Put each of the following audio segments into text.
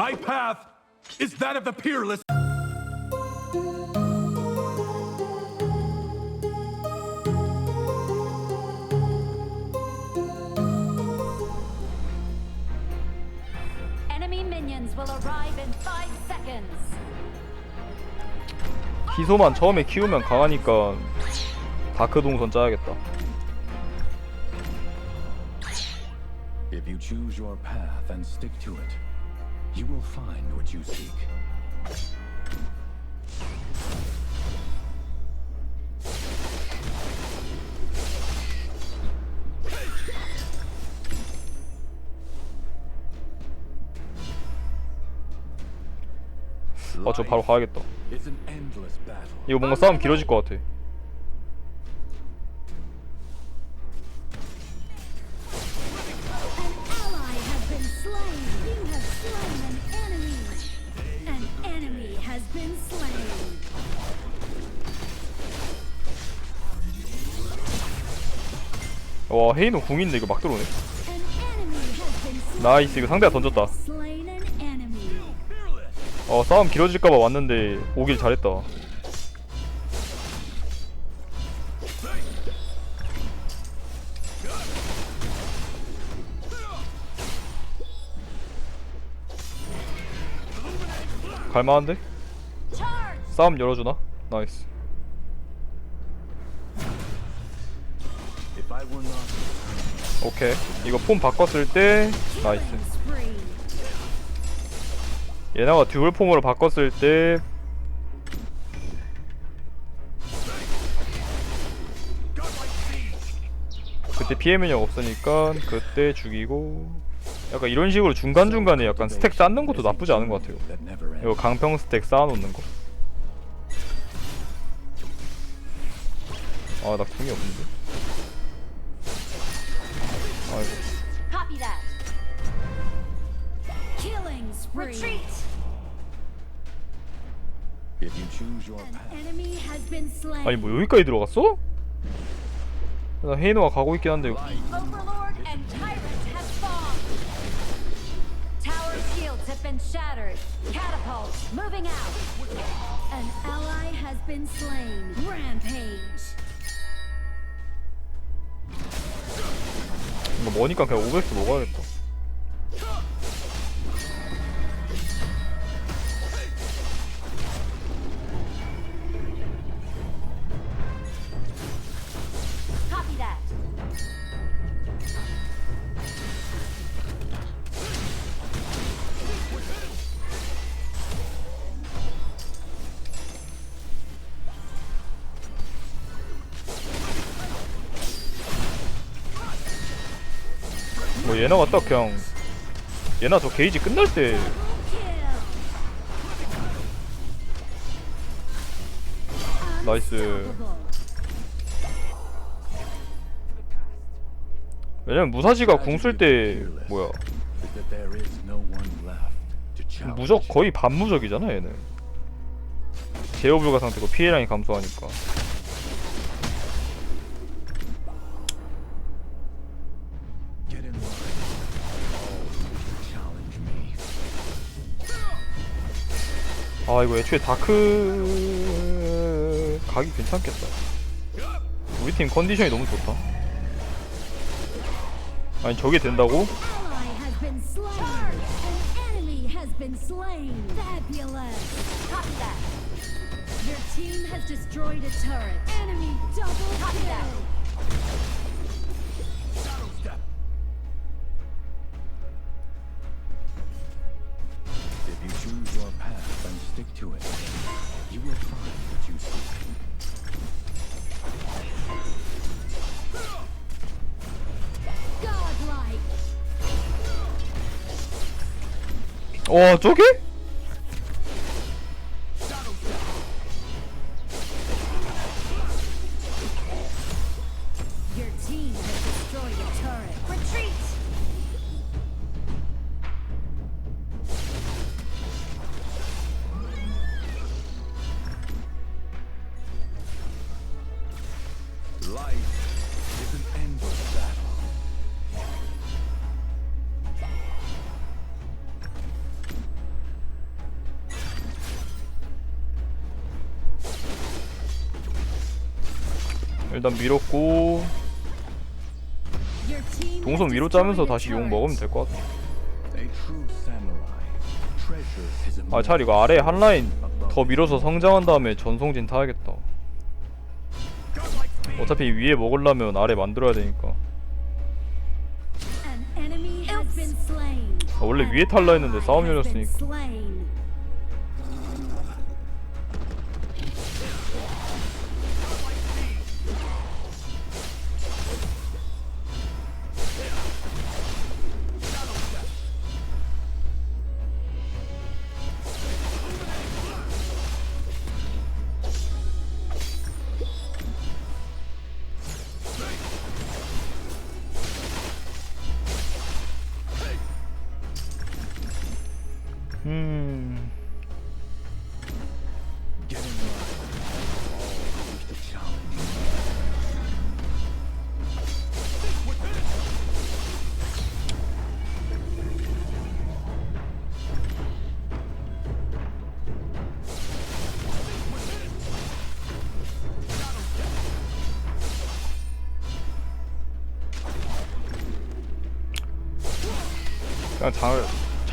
My path is that of the peerless. Enemy minions will arrive in five seconds. 희소만 처음에 키우면 강하니까 다크 동선 짜야겠다. If you choose your path and stick to it, you will find what you seek. 어, 저 바로 가야겠다. It's an endless battle. 이거 뭔가 싸움 길어질 것 같아. 와 헤이노 궁인데 이거 막 들어오네. 나이스 이거 상대가 던졌다. 어 싸움 길어질까봐 왔는데 오길 잘했다. 갈만한데? 싸움 열어주나? 나이스. 오케이. 이거 폼 바꿨을 때 나이스. 얘네가 듀얼 폼으로 바꿨을 때 그때 피해 면역 없으니까 그때 죽이고 약간 이런 식으로 중간중간에 약간 스택 쌓는 것도 나쁘지 않은 것 같아요. 이거 강평 스택 쌓아놓는 거 아 나 궁이 없는데 아이고 Copy that. Killing spree. Retreat. If you choose your An path, enemy has been slain. 아니 뭐 여기까지 들어갔어? 나 헤이노가 가고 있긴 한데 Overlord and tyrant have spawned. Tower shields have been shattered. Catapult moving out. An ally has been slain. Rampage. 이거 머니까 그냥 500도 먹어야겠다 뭐 얘네가 딱 그냥 얘나 저 게이지 끝날 때. 나이스. 왜냐면 무사시가 궁 쓸 때 뭐야. 무적 거의 반무적이잖아 얘는 제어 불가 상태고 피해량이 감소하니까 아 이거 애초에 다크 각이 괜찮겠다. 우리 팀 컨디션이 너무 좋다. 아니 저게 된다고? 와 저게? 일단 밀었고 동선 위로 짜면서 다시 용. 먹으면 될 것 같아. 아 차라리 이거 아래 한 라인 더 밀어서 성장한 다음에 전송진 타야겠다. 어차피 위에 먹으려면 아래 만들어야 되니까. 아, 원래 위에 탈라 했는데 싸움 열렸으니까. 음.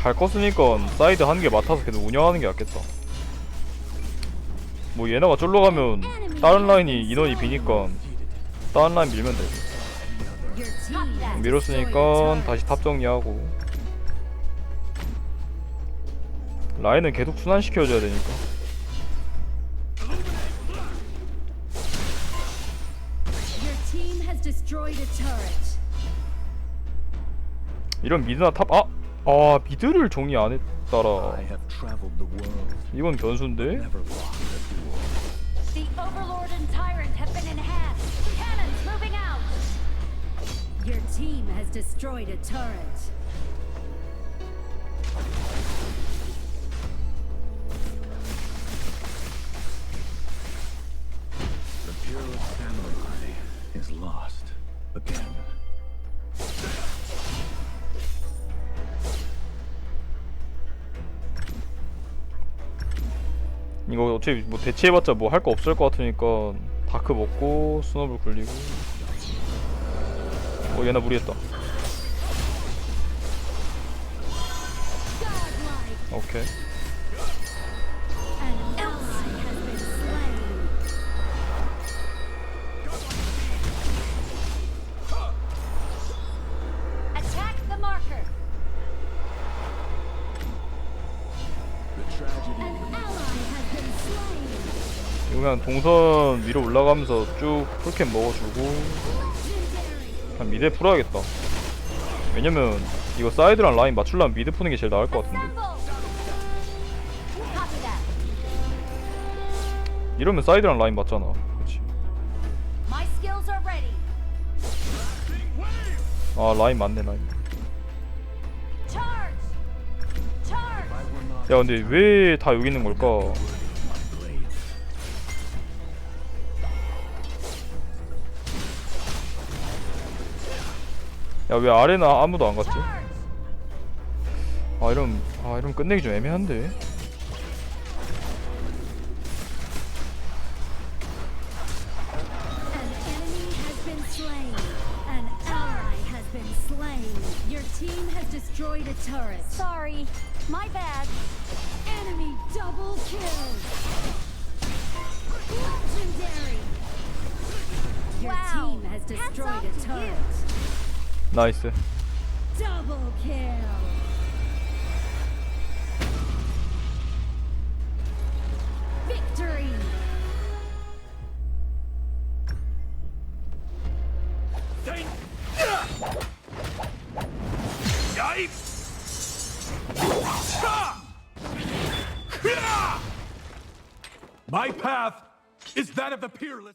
잘 컸으니까 사이드 한 개 맡아서 계속 운영하는 게 낫겠다. 뭐 얘네가 쫄러 가면 다른 라인이 인원이 비니까 다른 라인 밀면 돼. 밀었으니까 다시 탑 정리하고 라인은 계속 순환시켜줘야 되니까. 이런 미드나 탑 아! 아 미드를 정리 안 world, 이건 변수인데? never lost a duel. The Overlord and Tyrant have been enhanced. Cannons moving out. Your team has destroyed a turret. 이거 어차피 뭐 대체해봤자 뭐 할 거 없을 것 같으니까 다크 먹고 스노블 굴리고 어 얘나 무리했다. 오케이 그냥 동선 위로 올라가면서 쭉 풀캠 먹어주고. 그냥 미드에 풀어야겠다 왜냐면 이거 사이드랑 라인 맞추려면 미드 푸는 게 제일 나을 것 같은데. 이러면 사이드랑 라인 맞잖아 그치. 아 라인 맞네 라인 야 근데 왜 다 여기 있는 걸까 야 왜 아레나 아무도 안 갔지? 아 이러면 아 이러면 끝내기 좀 애매한데 An enemy has been slain. An ally has been slain. Your team has destroyed a turret. Sorry, my bad. Enemy double kill. Legendary. Your team has destroyed a turret. Nice. Double kill. Victory. My path is that of the peerless.